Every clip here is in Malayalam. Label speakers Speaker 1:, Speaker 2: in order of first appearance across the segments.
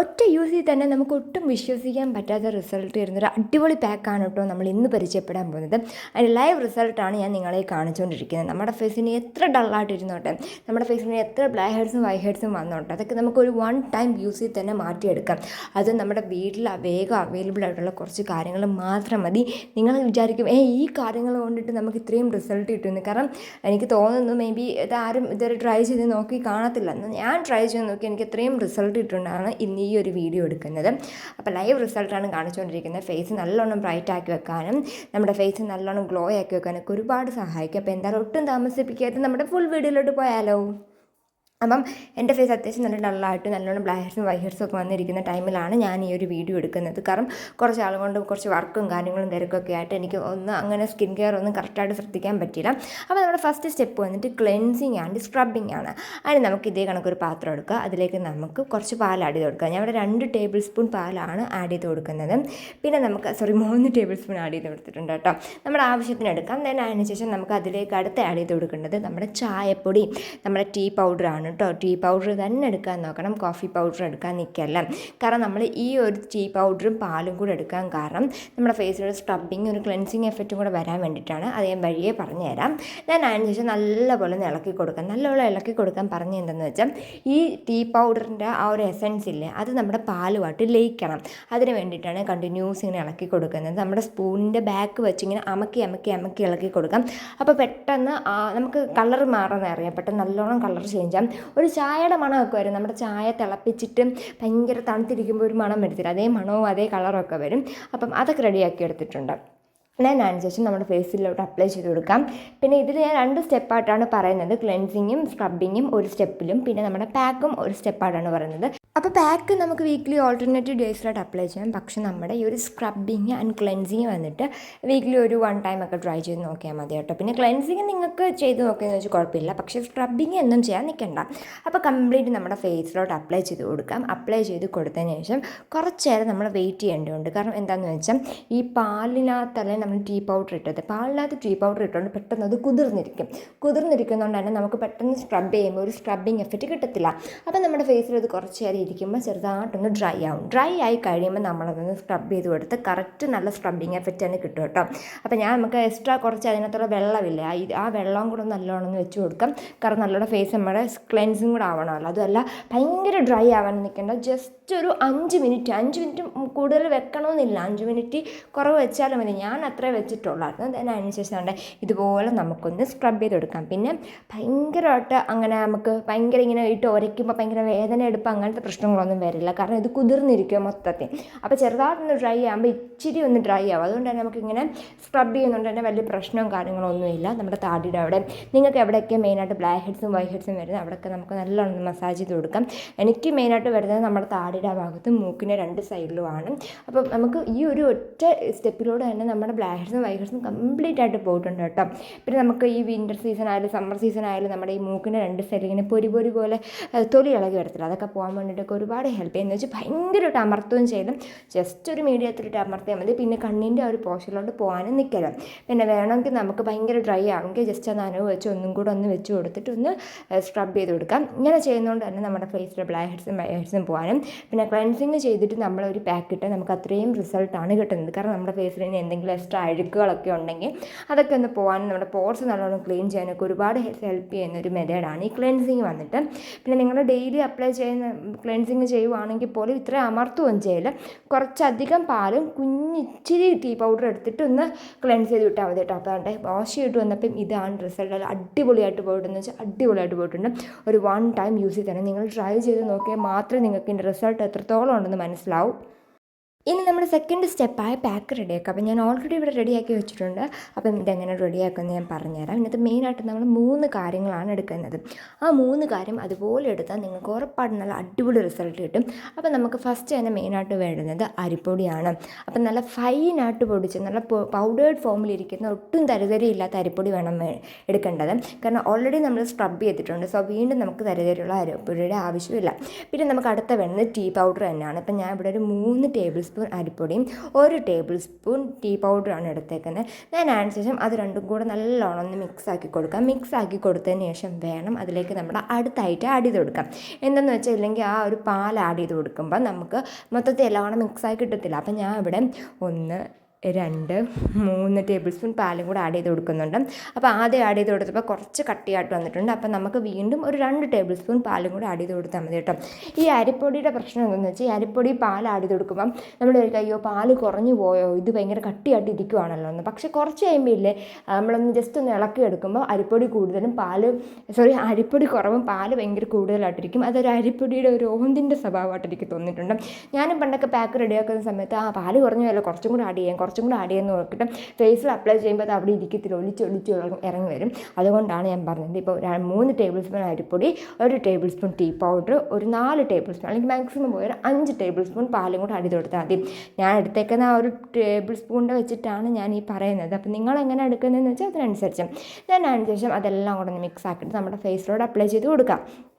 Speaker 1: ഒറ്റ യൂസിൽ തന്നെ നമുക്ക് ഒട്ടും വിശ്വസിക്കാൻ പറ്റാത്ത റിസൾട്ട് തരുന്നൊരു അടിപൊളി പാക്കാണ് കേട്ടോ നമ്മൾ ഇന്ന് പരിചയപ്പെടാൻ പോകുന്നത്. അതിന്റെ ലൈവ് റിസൾട്ടാണ് ഞാൻ നിങ്ങളെ കാണിച്ചുകൊണ്ടിരിക്കുന്നത്. നമ്മുടെ ഫേസിന് എത്ര ഡള്ളായിട്ടിരുന്നോട്ടെ നമ്മുടെ ഫേസിന് എത്ര ബ്ലാക്ക് ഹെഡ്സും വൈറ്റ് ഹെഡ്സും വന്നോട്ടെ അതൊക്കെ നമുക്കൊരു വൺ ടൈം യൂസിൽ തന്നെ മാറ്റിയെടുക്കാം. അത് നമ്മുടെ വീട്ടിൽ വേഗം അവൈലബിൾ ആയിട്ടുള്ള കുറച്ച് കാര്യങ്ങൾ മാത്രം മതി. നിങ്ങൾ വിചാരിക്കും ഏ ഈ കാര്യങ്ങൾ കൊണ്ടിട്ട് നമുക്ക് ഇത്രയും റിസൾട്ട് കിട്ടുമെന്ന്. കാരണം എനിക്ക് തോന്നുന്നു മേ ബി ഇതാരും ഇതുവരെ ട്രൈ ചെയ്ത് നോക്കി കാണത്തില്ല. ഞാൻ ട്രൈ ചെയ്ത് നോക്കി എനിക്ക് ഇത്രയും റിസൾട്ട് കിട്ടുന്നതാണ് ഇന്ന് ഈ ഒരു വീഡിയോ എടുക്കുന്നത്. അപ്പോൾ ലൈവ് റിസൾട്ടാണ് കാണിച്ചുകൊണ്ടിരിക്കുന്നത്. ഫേസ് നല്ലോണം ബ്രൈറ്റ് ആക്കി വെക്കാനും നമ്മുടെ ഫേസ് നല്ലോണം ഗ്ലോ ആക്കി വെക്കാനൊക്കെ ഒരുപാട് സഹായിക്കും. അപ്പോൾ എന്തായാലും ഒട്ടും താമസിപ്പിക്കാതെ നമ്മുടെ ഫുൾ വീഡിയോയിലോട്ട് പോയാലോ? അപ്പം എന്റെ ഫേസ് അത്യാവശ്യം നല്ല ഡള്ളായിട്ട് നല്ലോണം ബ്ലാക്ക് ഹെയർസും വൈറ്റ് ഹെയർസും ഒക്കെ വന്നിരിക്കുന്ന ടൈമിലാണ് ഞാൻ ഈ ഒരു വീഡിയോ എടുക്കുന്നത്. കാരണം കുറച്ച് ആളുകൊണ്ട് കുറച്ച് വർക്കും കാര്യങ്ങളും തിരക്കൊക്കെ ആയിട്ട് എനിക്ക് ഒന്ന് അങ്ങനെ സ്കിൻ കെയർ ഒന്നും കറക്റ്റായിട്ട് ശ്രദ്ധിക്കാൻ പറ്റില്ല അപ്പോൾ നമ്മുടെ ഫസ്റ്റ് സ്റ്റെപ്പ് വന്നിട്ട് ക്ലെൻസിങ് ആൻഡ് സ്ക്രബിങ് ആണ്. അതിന് നമുക്ക് ഇതേ കണക്കൊരു പാത്രം എടുക്കുക. അതിലേക്ക് നമുക്ക് കുറച്ച് പാൽ ആഡ് ചെയ്ത് കൊടുക്കുക. ഞാൻ ഇവിടെ രണ്ട് ടേബിൾ സ്പൂൺ പാലാണ് ആഡ് ചെയ്ത് കൊടുക്കുന്നത്. പിന്നെ നമുക്ക് സോറി മൂന്ന് ടേബിൾ സ്പൂൺ ആഡ് ചെയ്ത് കൊടുത്തിട്ടുണ്ട് കേട്ടോ. നമ്മുടെ ആവശ്യത്തിന് എടുക്കാം. ദൻ അതിനുശേഷം നമുക്ക് അതിലേക്ക് അടുത്ത് ആഡ് ചെയ്ത് കൊടുക്കേണ്ടത് നമ്മുടെ ചായപ്പൊടി നമ്മുടെ ടീ പൗഡറാണ് കേട്ടോ. ടീ പൗഡർ തന്നെ എടുക്കാൻ നോക്കണം. കോഫി പൗഡർ എടുക്കാൻ നിൽക്കല്ല. കാരണം നമ്മൾ ഈ ഒരു ടീ പൗഡറും പാലും കൂടെ എടുക്കാൻ കാരണം നമ്മുടെ ഫേസിലൊരു സ്ക്രബിങ് ഒരു ക്ലെൻസിങ് എഫക്റ്റും കൂടെ വരാൻ വേണ്ടിയിട്ടാണ്. അത് ഞാൻ വഴിയെ പറഞ്ഞുതരാം. ഞാൻ അതിന് ശേഷം നല്ലപോലെ ഒന്ന് ഇളക്കി കൊടുക്കാം. നല്ലപോലെ ഇളക്കി കൊടുക്കാൻ പറഞ്ഞ എന്തെന്ന് വെച്ചാൽ ഈ ടീ പൗഡറിന്റെ ആ ഒരു എസൻസ് ഇല്ലേ അത് നമ്മുടെ പാലുമായിട്ട് ലയിക്കണം. അതിന് വേണ്ടിയിട്ടാണ് കണ്ടിന്യൂസ് ഇങ്ങനെ ഇളക്കി കൊടുക്കുന്നത്. നമ്മുടെ സ്പൂണിന്റെ ബാക്ക് വെച്ച് ഇങ്ങനെ അമക്കി അമക്കി അമക്കി ഇളക്കി കൊടുക്കാം. അപ്പോൾ പെട്ടെന്ന് നമുക്ക് കളർ മാറുന്ന അറിയാം പെട്ടെന്ന് നല്ലോണം കളർ ചേഞ്ച് ആകും ഒരു ചായയുടെ മണമൊക്കെ വരും നമ്മുടെ ചായ തിളപ്പിച്ചിട്ട് ഭയങ്കര തണുത്തിരിക്കുമ്പോൾ ഒരു മണം വരത്തില്ല. അതേ മണവും അതേ കളറൊക്കെ വരും. അപ്പം അതൊക്കെ റെഡിയാക്കി എടുത്തിട്ടുണ്ട്. ഞാൻ അതിന് ശേഷം നമ്മുടെ ഫേസിലോട്ട് അപ്ലൈ ചെയ്ത് കൊടുക്കാം. പിന്നെ ഇതിൽ ഞാൻ രണ്ട് സ്റ്റെപ്പായിട്ടാണ് പറയുന്നത്. ക്ലെൻസിങ്ങും സ്ക്രബിങ്ങും ഒരു സ്റ്റെപ്പിലും. പിന്നെ നമ്മുടെ പാക്കും ഒരു സ്റ്റെപ്പായിട്ടാണ് പറയുന്നത്. അപ്പോൾ പാക്ക് നമുക്ക് വീക്ക്ലി ഓൾട്ടർനേറ്റീവ് ഡേയ്സിലായിട്ട് അപ്ലൈ ചെയ്യാം. പക്ഷേ നമ്മുടെ ഈ ഒരു സ്ക്രബിങ് ആൻഡ് ക്ലെൻസിങ് വന്നിട്ട് വീക്ക്ലി ഒരു വൺ ടൈം ഒക്കെ ട്രൈ ചെയ്ത് നോക്കിയാൽ മതി കേട്ടോ. പിന്നെ ക്ലെൻസിങ് നിങ്ങൾക്ക് ചെയ്ത് നോക്കിയെന്ന് വെച്ചാൽ കുഴപ്പമില്ല. പക്ഷേ സ്ക്രബിങ് ഒന്നും ചെയ്യാൻ നിൽക്കണ്ട. അപ്പോൾ കംപ്ലീറ്റ് നമ്മുടെ ഫേസിലോട്ട് അപ്ലൈ ചെയ്ത് കൊടുക്കാം. അപ്ലൈ ചെയ്ത് കൊടുത്തതിന് ശേഷം കുറച്ച് നേരം നമ്മൾ വെയിറ്റ് ചെയ്യേണ്ടതുണ്ട്. കാരണം എന്താണെന്ന് വെച്ചാൽ ഈ പാലിനകത്തല്ലേ നമ്മൾ ടീ പൗഡർ ഇട്ടത്. പാലിനകത്ത് ടീ പൗഡർ ഇട്ടുകൊണ്ട് പെട്ടെന്ന് അത് കുതിർന്നിരിക്കും. കുതിർന്നിരിക്കുന്നതുകൊണ്ട് തന്നെ നമുക്ക് പെട്ടെന്ന് സ്ക്രബ് ചെയ്യുമ്പോൾ ഒരു സ്ക്രബിങ് എഫക്റ്റ് കിട്ടത്തില്ല. അപ്പോൾ നമ്മുടെ ഫേസിൽ അത് കുറച്ച് നേരം ഇരിക്കുമ്പോൾ ചെറുതായിട്ടൊന്ന് ഡ്രൈ ആവും. ഡ്രൈ ആയി കഴിയുമ്പോൾ നമ്മളതൊന്ന് സ്ക്രബ് ചെയ്ത് കൊടുത്ത് കറക്റ്റ് നല്ല സ്ക്രബിങ് എഫക്റ്റ് തന്നെ കിട്ടും കേട്ടോ. അപ്പോൾ ഞാൻ നമുക്ക് എക്സ്ട്രാ കുറച്ച് അതിനകത്തുള്ള വെള്ളമില്ല ആ വെള്ളം കൂടെ നല്ലോണം വെച്ച് കൊടുക്കാം. കാരണം നല്ലോണം ഫേസ് നമ്മുടെ ക്ലെൻസിങ് കൂടെ ആവണമല്ലോ. അതുമല്ല ഭയങ്കര ഡ്രൈ ആവാൻ നിൽക്കേണ്ട. ജസ്റ്റ് ഒരു അഞ്ച് മിനിറ്റ് അഞ്ച് മിനിറ്റ് കൂടുതൽ വെക്കണമെന്നില്ല. അഞ്ച് മിനിറ്റ് കുറവ് വെച്ചാലും മതി. ഞാൻ അത്രേ വെച്ചിട്ടുള്ളായിരുന്നു then അതിന് ശേഷം ഉണ്ട് ഇതുപോലെ നമുക്കൊന്ന് സ്ക്രബ് ചെയ്ത് കൊടുക്കാം. പിന്നെ ഭയങ്കരമായിട്ട് അങ്ങനെ നമുക്ക് ഭയങ്കര ഇങ്ങനെ ഇട്ട് ഉരയ്ക്കുമ്പോൾ ഭയങ്കര വേദന എടുപ്പ് അങ്ങനത്തെ പ്രശ്നങ്ങളൊന്നും വരില്ല. കാരണം ഇത് കുതിർന്നിരിക്കുക മൊത്തത്തിൽ. അപ്പോൾ ചെറുതായിട്ടൊന്ന് ഡ്രൈ ആകുമ്പോൾ ഇച്ചിരി ഒന്ന് ഡ്രൈ ആവും. അതുകൊണ്ട് തന്നെ നമുക്കിങ്ങനെ സ്ക്രബ് ചെയ്യുന്നുണ്ട് തന്നെ വലിയ പ്രശ്നവും കാര്യങ്ങളൊന്നുമില്ല. നമ്മുടെ താടിയുടെ അവിടെ നിങ്ങൾക്ക് എവിടെയൊക്കെ മെയിനായിട്ട് ബ്ലാക്ക് ഹെഡ്സും വൈറ്റ് ഹെഡ്സും വരുന്നത് അവിടെയൊക്കെ നമുക്ക് നല്ലോണം മസാജ് ചെയ്ത് കൊടുക്കാം. എനിക്ക് മെയിനായിട്ട് വരുന്നത് നമ്മുടെ താടിയുടെ ഭാഗത്തും മൂക്കിന്റെ രണ്ട് സൈഡിലുമാണ് അപ്പോൾ നമുക്ക് ഈ ഒരു ഒറ്റ സ്റ്റെപ്പിലൂടെ തന്നെ നമ്മുടെ ബ്ലാക്ക് ഹെഡ്സും വൈറ്റ് ഹെഡ്സും കംപ്ലീറ്റ് ആയിട്ട് പോയിട്ടുണ്ട് കേട്ടോ. പിന്നെ നമുക്ക് ഈ വിന്റർ സീസൺ ആയാലും സമ്മർ സീസൺ ആയാലും നമ്മുടെ ഈ മൂക്കിന്റെ രണ്ട് സൈഡിൽ ഇങ്ങനെ പൊരി പൊരി പോലെ തൊലി ഇളകി വരത്തില്ല. അതൊക്കെ പോകാൻ വേണ്ടിയിട്ടൊക്കെ ഒരുപാട് ഹെൽപ്പ് ചെയ്യുന്നത് വെച്ചാൽ ഭയങ്കരമായിട്ട് അമർത്തുകയും ചെയ്തും. ജസ്റ്റ് ഒരു മീഡിയത്തിലിട്ട് അമർത്തിയാൽ മതി. പിന്നെ കണ്ണിന്റെ ആ ഒരു പോഷനിലോട്ട് പോകാനും നിൽക്കരുത് പിന്നെ വേണമെങ്കിൽ നമുക്ക് ഭയങ്കര ഡ്രൈ ആവുമെങ്കിൽ ജസ്റ്റ് അത് നനവ് വെച്ച് ഒന്നും കൂടെ ഒന്ന് വെച്ച് കൊടുത്തിട്ട് ഒന്ന് സ്ക്രബ് ചെയ്ത് കൊടുക്കാം. ഇങ്ങനെ ചെയ്യുന്നതുകൊണ്ട് തന്നെ നമ്മുടെ ഫേസിലെ ബ്ലാക്ക് ഹെഡ്സും വൈറ്റ് ഹെഡ്സും പോകാനും പിന്നെ ക്ലൻസിങ് ചെയ്തിട്ട് നമ്മളൊരു പാക്കിട്ട് നമുക്ക് അത്രയും റിസൾട്ടാണ് കിട്ടുന്നത്. കാരണം നമ്മുടെ ഫേസിൽ എന്തെങ്കിലും എക്സ്ട്രാ അഴുക്കുകളൊക്കെ ഉണ്ടെങ്കിൽ അതൊക്കെ ഒന്ന് പോകാനും നമ്മുടെ പോർസ് നല്ലോണം ക്ലീൻ ചെയ്യാനൊക്കെ ഒരുപാട് ഹെൽപ്പ് ചെയ്യുന്ന ഒരു മെത്തേഡാണ് ഈ ക്ലൻസിങ് വന്നിട്ട്. പിന്നെ നിങ്ങൾ ഡെയിലി അപ്ലൈ ചെയ്യുന്ന ക്ലെൻസിങ് ചെയ്യുവാണെങ്കിൽ പോലും ഇത്ര അമർത്തുകയും ചെയ്യില്ല കുറച്ചധികം പാലും കുഞ്ഞിച്ചിരി ടീ പൗഡർ എടുത്തിട്ട് ഒന്ന് ക്ലെൻസ് ചെയ്ത് വിട്ടാൽ മതി കേട്ടോ. അപ്പോൾ അവിടെ വാഷ് ചെയ്തിട്ട് വന്നപ്പം ഇതാണ് റിസൾട്ട്. അടിപൊളിയായിട്ട് പോയിട്ടുണ്ടെന്ന് വെച്ചാൽ അടിപൊളിയായിട്ട് പോയിട്ടുണ്ട്. ഒരു വൺ ടൈം യൂസ് ചെയ്ത് തന്നെ നിങ്ങൾ ട്രൈ ചെയ്ത് നോക്കിയാൽ മാത്രമേ നിങ്ങൾക്ക് ഇതിന്റെ റിസൾട്ട് എത്രത്തോളം ഉണ്ടെന്ന് മനസ്സിലാവും. ഇനി നമ്മുടെ സെക്കൻഡ് സ്റ്റെപ്പായ പാക്ക് റെഡിയാക്കുക അപ്പം ഞാൻ ഓൾറെഡി ഇവിടെ റെഡിയാക്കി വെച്ചിട്ടുണ്ട്. അപ്പം ഇതെങ്ങനെ റെഡിയാക്കുമെന്ന് ഞാൻ പറഞ്ഞുതരാം. ഇതിനകത്ത് മെയിനായിട്ട് നമ്മൾ മൂന്ന് കാര്യങ്ങളാണ് എടുക്കുന്നത്. ആ മൂന്ന് കാര്യം അതുപോലെ എടുത്താൽ നിങ്ങൾക്ക് ഉറപ്പായിട്ട് നല്ല അടിപൊളി റിസൾട്ട് കിട്ടും. അപ്പം നമുക്ക് ഫസ്റ്റ് തന്നെ മെയിനായിട്ട് വേണ്ടുന്നത് അരിപ്പൊടിയാണ്. അപ്പം നല്ല ഫൈനായിട്ട് പൊടിച്ച് നല്ല പൗഡേർഡ് ഫോമിലിരിക്കുന്ന ഒട്ടും തരിതരിയില്ലാത്ത അരിപ്പൊടി വേണം എടുക്കേണ്ടത്. കാരണം ഓൾറെഡി നമ്മൾ സ്ക്രബ് ചെയ്തിട്ടുണ്ട്. സോ വീണ്ടും നമുക്ക് തരിതരിയുള്ള അരിപ്പൊടിയുടെ ആവശ്യമില്ല. പിന്നെ നമുക്ക് അടുത്ത വേണ്ടത് ടീ പൗഡർ തന്നെയാണ്. അപ്പം ഞാൻ ഇവിടെ ഒരു മൂന്ന് ടേബിൾ സ്പൂൺ അരിപ്പൊടിയും ഒരു ടേബിൾ സ്പൂൺ ടീ പൗഡറാണ് എടുത്തേക്കുന്നത്. ഞാൻ അതിന് ശേഷം അത് രണ്ടും കൂടെ നല്ലോണം ഒന്ന് മിക്സ് ആക്കി കൊടുക്കാം. മിക്സ് ആക്കി കൊടുത്തതിന് ശേഷം വേണം അതിലേക്ക് നമ്മുടെ അടുത്തായിട്ട് ആഡ് ചെയ്ത് കൊടുക്കാം. എന്തെന്ന് വെച്ചാൽ ഇല്ലെങ്കിൽ ആ ഒരു പാൽ ആഡ് ചെയ്ത് കൊടുക്കുമ്പോൾ നമുക്ക് മൊത്തത്തിൽ എല്ലാം മിക്സ് മിക്സായി കിട്ടത്തില്ല. അപ്പം ഞാൻ ഇവിടെ ഒന്ന് രണ്ട് മൂന്ന് ടേബിൾ സ്പൂൺ പാലും കൂടെ ആഡ് ചെയ്ത് കൊടുക്കുന്നുണ്ട്. അപ്പോൾ ആദ്യം ആഡ് ചെയ്ത് കൊടുത്തപ്പോൾ കുറച്ച് കട്ടിയായിട്ട് വന്നിട്ടുണ്ട്. അപ്പോൾ നമുക്ക് വീണ്ടും ഒരു രണ്ട് ടേബിൾ സ്പൂൺ പാലും കൂടെ ആഡ് ചെയ്ത് കൊടുത്താൽ മതി കേട്ടോ. ഈ അരിപ്പൊടിയുടെ പ്രശ്നം എന്താണെന്ന് വെച്ചാൽ ഈ അരിപ്പൊടി പാൽ ആഡ് ചെയ്ത് കൊടുക്കുമ്പം നമ്മൾ വിചാരിക്കും അയ്യോ പാൽ കുറഞ്ഞു പോയോ ഇത് ഭയങ്കര കട്ടിയായിട്ട് ഇരിക്കുവാണല്ലോ എന്ന്. പക്ഷേ കുറച്ച് കഴിയുമ്പോൾ ഇല്ലേ നമ്മളൊന്ന് ജസ്റ്റ് ഒന്ന് ഇളക്കി എടുക്കുമ്പോൾ അരിപ്പൊടി കൂടുതലും പാൽ സോറി അരിപ്പൊടി കുറവും പാൽ ഭയങ്കര കൂടുതലായിട്ടിരിക്കും. അതൊരു അരിപ്പൊടിയുടെ ഒരു ഓന്തിന്റെ സ്വഭാവമായിട്ട് എനിക്ക് തോന്നിയിട്ടുണ്ട്. ഞാനും പണ്ടൊക്കെ പാക്ക് റെഡിയാക്കുന്ന സമയത്ത് ആ പാൽ കുറഞ്ഞു അല്ല കുറച്ചും കൂടെ ആഡ് ചെയ്യാം. കുറച്ചും കൂടെ ആഡ് ചെയ്യാൻ നോക്കിയിട്ട് ഫേസിൽ അപ്ലൈ ചെയ്യുമ്പോൾ അത് അവിടെ ഇരിക്കത്തില്ല. ഒലിച്ച് ഒലിച്ച് ഇറങ്ങി- വരും. അതുകൊണ്ടാണ് ഞാൻ പറഞ്ഞത്. ഇപ്പോൾ മൂന്ന് ടേബിൾ സ്പൂൺ അരിപ്പൊടി ഒരു ടേബിൾ സ്പൂൺ ടീ പൗഡർ ഒരു നാല് ടേബിൾ സ്പൂൺ അല്ലെങ്കിൽ മാക്സിമം ഒരു അഞ്ച് ടേബിൾ സ്പൂൺ പാലും കൂടെ അടി കൊടുത്താൽ മതി. ഞാൻ എടുത്തേക്കുന്ന ആ ഒരു ടേബിൾ സ്പൂണിന്റെ വെച്ചിട്ടാണ് ഞാൻ ഈ പറയുന്നത്. അപ്പോൾ നിങ്ങൾ എങ്ങനെ എടുക്കുന്നതെന്ന് വെച്ചാൽ അതിനനുസരിച്ച്. ഞാൻ അതിനനുസരിച്ച് അതെല്ലാം കൂടെ ഒന്ന് മിക്സ് ആക്കിയിട്ട് നമ്മുടെ ഫേസിലോട് അപ്ലൈ ചെയ്ത് കൊടുക്കാം.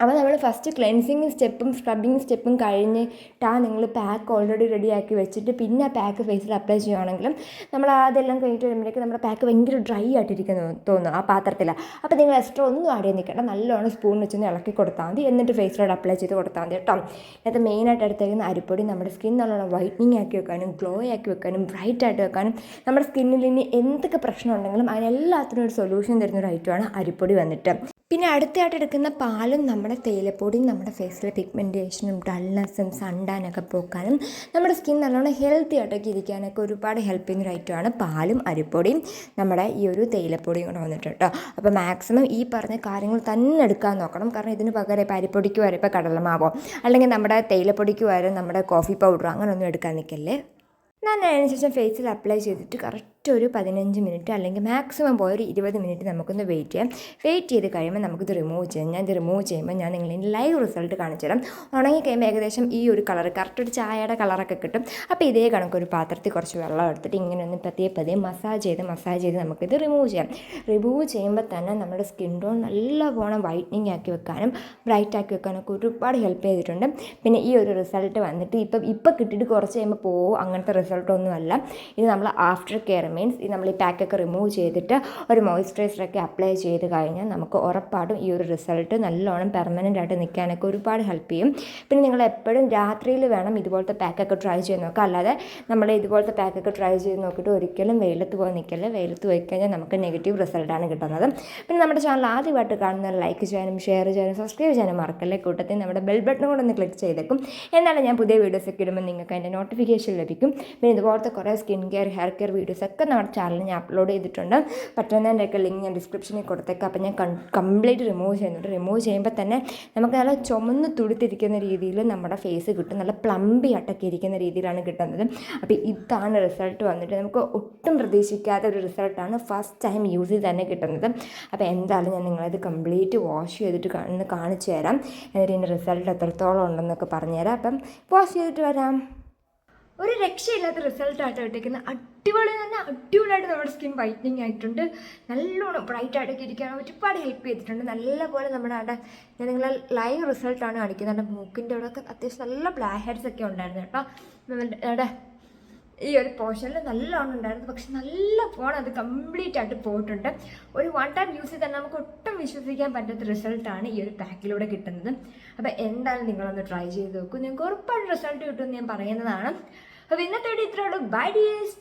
Speaker 1: അപ്പോൾ നമ്മൾ ഫസ്റ്റ് ക്ലെൻസിങ് സ്റ്റെപ്പും സ്ക്രബിങ് സ്റ്റെപ്പും കഴിഞ്ഞിട്ടാ നിങ്ങൾ പാക്ക് ഓൾറെഡി റെഡിയാക്കി വെച്ചിട്ട് പിന്നെ ആ പാക്ക് ഫേസിൽ അപ്ലൈ ചെയ്യുകയാണെങ്കിലും നമ്മൾ അതെല്ലാം കഴിഞ്ഞിട്ട് വരുമ്പോഴേക്കും നമ്മുടെ പാക്ക് ഭയങ്കര ഡ്രൈ ആയിട്ടിരിക്കുന്നു തോന്നുന്നു ആ പാത്രത്തിൽ അപ്പോൾ നിങ്ങൾ എക്സ്ട്രാ ഒന്നും ചെയ്ത് നിൽക്കേണ്ട. നല്ലോണം സ്പൂൺ വെച്ചൊന്ന് ഇളക്കി കൊടുത്താൽ മതി. എന്നിട്ട് ഫേസിലോട് അപ്ലൈ ചെയ്ത് കൊടുത്താൽ മതി കേട്ടോ. ഇതിനകത്ത് മെയിനായിട്ട് എടുത്തേക്കുന്ന അരിപ്പൊടി നമ്മുടെ സ്കിൻ നല്ലോണം വൈറ്റനിങ് ആക്കി വെക്കാനും ഗ്ലോ ആക്കി വെക്കാനും ബ്രൈറ്റ് ആയിട്ട് വെക്കാനും നമ്മുടെ സ്കിന്നിൽ ഇനി എന്തൊക്കെ പ്രശ്നം ഉണ്ടെങ്കിലും അതിനെല്ലാത്തിനും ഒരു സൊല്യൂഷൻ തരുന്ന ഒരു ഐറ്റമാണ് അരിപ്പൊടി വന്നിട്ട്. പിന്നെ അടുത്തതായിട്ട് എടുക്കുന്ന പാലും നമ്മുടെ തേയിലപ്പൊടിയും നമ്മുടെ ഫേസിലെ പിഗ്മെന്റേഷനും ഡൾനെസ്സും സണ്ടാനൊക്കെ പോക്കാനും നമ്മുടെ സ്കിൻ നല്ലോണം ഹെൽത്തി ആയിട്ടൊക്കെ ഇരിക്കാനൊക്കെ ഒരുപാട് ഹെൽപ്പ് ചെയ്യുന്ന പാലും അരിപ്പൊടിയും നമ്മുടെ ഈ ഒരു തേയിലപ്പൊടിയും കൂടെ വന്നിട്ട് കേട്ടോ. അപ്പോൾ മാക്സിമം ഈ പറഞ്ഞ കാര്യങ്ങൾ തന്നെ എടുക്കാൻ നോക്കണം. കാരണം ഇതിന് പകരം ഇപ്പോൾ അരിപ്പൊടിക്ക് വരെ ഇപ്പോൾ കടലമാവോ? അല്ലെങ്കിൽ നമ്മുടെ തേയിലപ്പൊടിക്ക് വരെ നമ്മുടെ കോഫി പൗഡറോ അങ്ങനെയൊന്നും എടുക്കാൻ നിൽക്കല്ലേ? ഞാൻ അതിനുശേഷം ഫേസിൽ അപ്ലൈ ചെയ്തിട്ട് കറക്റ്റ് ഒരു പതിനഞ്ച് മിനിറ്റ് അല്ലെങ്കിൽ മാക്സിമം പോയ ഒരു ഇരുപത് മിനിറ്റ് നമുക്കൊന്ന് വെയിറ്റ് ചെയ്യാം. വെയിറ്റ് ചെയ്ത് കഴിയുമ്പോൾ നമുക്കിത് റിമൂവ് ചെയ്യാം. ഞാൻ ഇത് റിമൂവ് ചെയ്യുമ്പോൾ ഞാൻ നിങ്ങളതിന്റെ ലൈവ് റിസൾട്ട് കാണിച്ചു തരാം. ഉണങ്ങി കഴിയുമ്പോൾ ഏകദേശം ഈ ഒരു കളർ കറക്റ്റ് ഒരു ചായയുടെ കളറൊക്കെ കിട്ടും. അപ്പോൾ ഇതേ കണക്ക് ഒരു പാത്രത്തിൽ കുറച്ച് വെള്ളം എടുത്തിട്ട് ഇങ്ങനെ ഒന്ന് പതിയെ പതിയെ മസാജ് ചെയ്ത് മസാജ് ചെയ്ത് നമുക്കിത് റിമൂവ് ചെയ്യാം. റിമൂവ് ചെയ്യുമ്പോൾ തന്നെ നമ്മുടെ സ്കിൻ ടോൺ നല്ല പോണം വൈറ്റനിങ് ആക്കി വെക്കാനും ബ്രൈറ്റ് ആക്കി വെക്കാനൊക്കെ ഒരുപാട് ഹെൽപ്പ് ചെയ്തിട്ടുണ്ട്. പിന്നെ ഈ ഒരു റിസൾട്ട് വന്നിട്ട് ഇപ്പം ഇപ്പം കിട്ടിയിട്ട് കുറച്ച് കഴിയുമ്പോൾ പോകും അങ്ങനത്തെ റിസൾട്ടൊന്നുമല്ല ഇത് നമ്മൾ ആഫ്റ്റർ കെയർ മീൻസ് ഇത് നമ്മൾ ഈ പാക്കൊക്കെ റിമൂവ് ചെയ്തിട്ട് ഒരു മോയ്സ്ചറൈസറൊക്കെ അപ്ലൈ ചെയ്ത് കഴിഞ്ഞാൽ നമുക്ക് ഉറപ്പായിട്ടും ഈ ഒരു റിസൾട്ട് നല്ലോണം പെർമനന്റ് ആയിട്ട് നിൽക്കാനൊക്കെ ഒരുപാട് ഹെൽപ്പ് ചെയ്യും. പിന്നെ നിങ്ങൾ എപ്പോഴും രാത്രിയിൽ വേണം ഇതുപോലത്തെ പാക്കൊക്കെ ട്രൈ ചെയ്ത് നോക്കുക അല്ലാതെ നമ്മൾ ഇതുപോലത്തെ പാക്കൊക്കെ ട്രൈ ചെയ്ത് നോക്കിയിട്ട് ഒരിക്കലും വെയിലത്ത് പോയി നിൽക്കല്ല വെയിലത്ത് പോയി കഴിഞ്ഞാൽ നമുക്ക് നെഗറ്റീവ് റിസൾട്ടാണ് കിട്ടുന്നത്. പിന്നെ നമ്മുടെ ചാനൽ ആദ്യമായിട്ട് കാണുന്ന ലൈക്ക് ചെയ്യാനും ഷെയർ ചെയ്യാനും സബ്സ്ക്രൈബ് ചെയ്യാനും മറക്കല്ലേ. കൂട്ടത്തിൽ നമ്മുടെ ബെൽ ബട്ടൺ കൂടെ ഒന്ന് ക്ലിക്ക് ചെയ്തേക്കും. എന്നാലും ഞാൻ പുതിയ വീഡിയോസൊക്കെ ഇടുമ്പോൾ നിങ്ങൾക്ക് അതിന്റെ നോട്ടിഫിക്കേഷൻ ലഭിക്കും. പിന്നെ ഇതുപോലത്തെ കുറേ സ്കിൻ കെയർ ഹെയർ കെയർ വീഡിയോസൊക്കെ നമ്മുടെ ചാനലിൽ ഞാൻ അപ്ലോഡ് ചെയ്തിട്ടുണ്ട്. പറ്റുന്ന പറ്റുന്നതിന്റെയൊക്കെ ലിങ്ക് ഞാൻ ഡിസ്ക്രിപ്ഷനിൽ കൊടുത്തേക്കാം. അപ്പോൾ ഞാൻ കംപ്ലീറ്റ് റിമൂവ് ചെയ്യുന്നുണ്ട് റിമൂവ് ചെയ്യുമ്പോൾ തന്നെ നമുക്ക് നല്ല ചുമന്ന് തുടുത്തിരിക്കുന്ന രീതിയിൽ നമ്മുടെ ഫേസ് കിട്ടും. നല്ല പ്ലംബി അട്ടൊക്കെ ഇരിക്കുന്ന രീതിയിലാണ് കിട്ടുന്നത്. അപ്പോൾ ഇതാണ് റിസൾട്ട് വന്നിട്ട് നമുക്ക് ഒട്ടും പ്രതീക്ഷിക്കാത്ത ഒരു റിസൾട്ടാണ് ഫസ്റ്റ് ടൈം യൂസ് ചെയ്ത് തന്നെ കിട്ടുന്നത്. അപ്പോൾ എന്തായാലും ഞാൻ നിങ്ങളത് കംപ്ലീറ്റ് വാഷ് ചെയ്തിട്ട് കാണിച്ചു തരാം. എന്നിട്ട് ഇതിന്റെ റിസൾട്ട് എത്രത്തോളം ഉണ്ടെന്നൊക്കെ പറഞ്ഞുതരാം. അപ്പം വാഷ് ചെയ്തിട്ട് വരാം. ഒരു രക്ഷയില്ലാത്ത റിസൾട്ടായിട്ട് ഇട്ടേക്കുന്ന അടിപൊളി തന്നെ അടിപൊളിയായിട്ട് നമ്മുടെ സ്കിൻ വൈറ്റനിങ് ആയിട്ടുണ്ട്. നല്ലോണം ബ്രൈറ്റ് ആയിട്ടൊക്കെ ഇരിക്കാൻ ഒരുപാട് ഹെൽപ്പ് ചെയ്തിട്ടുണ്ട്. നല്ലപോലെ നമ്മുടെ അവിടെ ഞാൻ നിങ്ങളെ ലൈവ് റിസൾട്ടാണ് കാണിക്കുന്നത്. എന്റെ മൂക്കിന്റെ അവിടെയൊക്കെ അത്യാവശ്യം നല്ല ബ്ലാക്ക് ഹെഡ്സ് ഒക്കെ ഉണ്ടായിരുന്നു കേട്ടോ. അവിടെ ഈ ഒരു പോർഷനിൽ നല്ലോണം ഉണ്ടായിരുന്നു. പക്ഷെ നല്ല ഫോൺ അത് കംപ്ലീറ്റ് ആയിട്ട് പോയിട്ടുണ്ട്. ഒരു വൺ ടൈം യൂസ് തന്നെ നമുക്ക് ഒട്ടും വിശ്വസിക്കാൻ പറ്റാത്ത റിസൾട്ടാണ് ഈ ഒരു പാക്കിലൂടെ കിട്ടുന്നത്. അപ്പോൾ എന്തായാലും നിങ്ങളൊന്ന് ട്രൈ ചെയ്ത് നോക്കൂ. നിങ്ങൾക്ക് ഉറപ്പായിട്ട് റിസൾട്ട് കിട്ടുമെന്ന് ഞാൻ പറയുന്നതാണ്. അപ്പോൾ ഇന്നത്തെ വീഡിയോ ഇത്രയുള്ളൂ ബൈ ഡിയേഴ്സ്